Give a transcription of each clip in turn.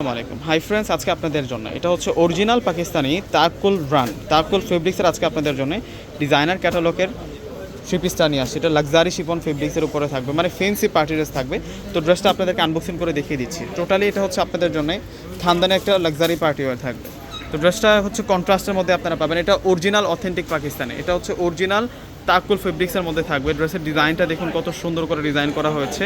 আসসালামু আলাইকুম। Hi friends আজকে আপনাদের জন্য। এটা হচ্ছে অরিজিনাল পাকিস্তানি তাকুল ব্র্যান্ড তাকুল ফেব্রিক্সের আজকে আপনাদের জন্য ডিজাইনার ক্যাটালগের থ্রি পিসটা নিয়ে আসছে। এটা লাক্সারি শিপন ফেব্রিক্সের উপরে থাকবে মানে ফেন্সি পার্টি ড্রেস থাকবে। তো ড্রেসটা আপনাদেরকে আনবক্সিং করে দেখিয়ে দিচ্ছি। টোটালি এটা হচ্ছে আপনাদের জন্য খানদানে একটা লাক্সারি পার্টি ওয়ার থাকবে। তো ড্রেসটা হচ্ছে কন্ট্রাস্টের মধ্যে আপনারা পাবেন। এটা অরিজিনাল অথেন্টিক পাকিস্তানি। এটা হচ্ছে অরিজিনাল তাকুল ফেব্রিক্সের মধ্যে থাকবে। ড্রেসের ডিজাইনটা দেখুন কত সুন্দর করে ডিজাইন করা হয়েছে।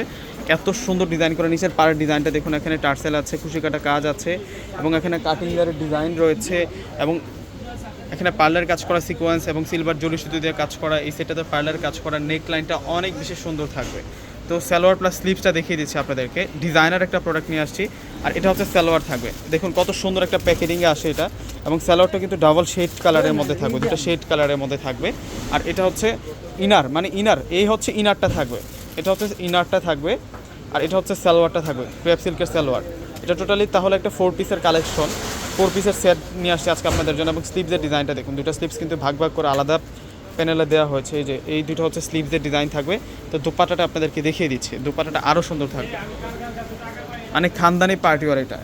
এত সুন্দর ডিজাইন করে নিচের পাড়ের ডিজাইনটা দেখুন, এখানে টার্সেল আছে, খুশি কাটা কাজ আছে এবং এখানে কাটিং ইয়ারের ডিজাইন রয়েছে এবং এখানে পার্লার কাজ করা সিকোয়েন্স এবং সিলভার জলি সুতো দিয়ে কাজ করা, এই সেটাতে পার্লার কাজ করা নেক লাইনটা অনেক বেশি সুন্দর থাকবে। তো সালোয়ার প্লাস স্লিপসটা দেখিয়ে দিচ্ছি আপনাদেরকে। ডিজাইনার একটা প্রোডাক্ট নিয়ে আসছি। আর এটা হচ্ছে সালোয়ার থাকবে। দেখুন কত সুন্দর একটা প্যাকেটিংয়ে আসে এটা। এবং সালোয়ারটা কিন্তু ডাবল শেড কালারের মধ্যে থাকবে। দুটো শেড কালারের মধ্যে থাকবে। আর এটা হচ্ছে ইনার মানে ইনার এই হচ্ছে ইনারটা থাকবে। এটা হচ্ছে ইনারটা থাকবে। আর এটা হচ্ছে সালোয়ারটা থাকবে। ক্রেপ সিল্কের সালোয়ার। এটা টোটালি তাহলে একটা ফোর পিসের কালেকশন ফোর পিসের সেট নিয়ে আসছে আজকে আপনাদের জন্য। এবং স্লিপসের ডিজাইনটা দেখুন। দুটো স্লিপস কিন্তু ভাগ ভাগ করে আলাদা প্যানেলে দেওয়া হয়েছে, এই যে, এই দুটো হচ্ছে স্লিভসের ডিজাইন থাকবে। তো দুপাটাটা আপনাদেরকে দেখিয়ে দিচ্ছি, দুপাটাটা আরও সুন্দর থাকবে। মানে খানদানি পার্টি ওয়ার এটা।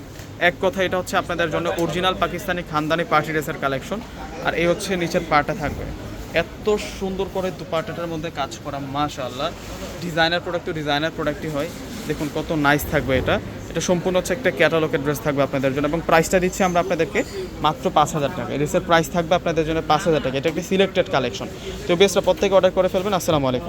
এক কথা এটা হচ্ছে আপনাদের জন্য অরিজিনাল পাকিস্তানি খানদানি পার্টি ড্রেসের কালেকশন আর এই হচ্ছে নিচের পাটা থাকবে। এত সুন্দর করে দুপাটাটার মধ্যে কাজ করা, মাশাআল্লাহ। ডিজাইনার প্রোডাক্ট ডিজাইনার প্রোডাক্টই হয়। দেখুন কত নাইস থাকবে এটা। এটা সম্পূর্ণ হচ্ছে একটা ক্যাটালগের ড্রেস থাকবে আপনাদের জন্য এবং প্রাইসটা দিচ্ছি আমরা আপনাদেরকে মাত্র পাঁচ হাজার টাকা। এড্রেসের ড্রেসের প্রাইস থাকবে আপনাদের জন্য পাঁচ হাজার টাকা। এটা একটি সিলেক্টেড কালেকশন তো বেস্টটা প্রত্যেকে অর্ডার করে ফেলবেন। আসসালামু আলাইকুম।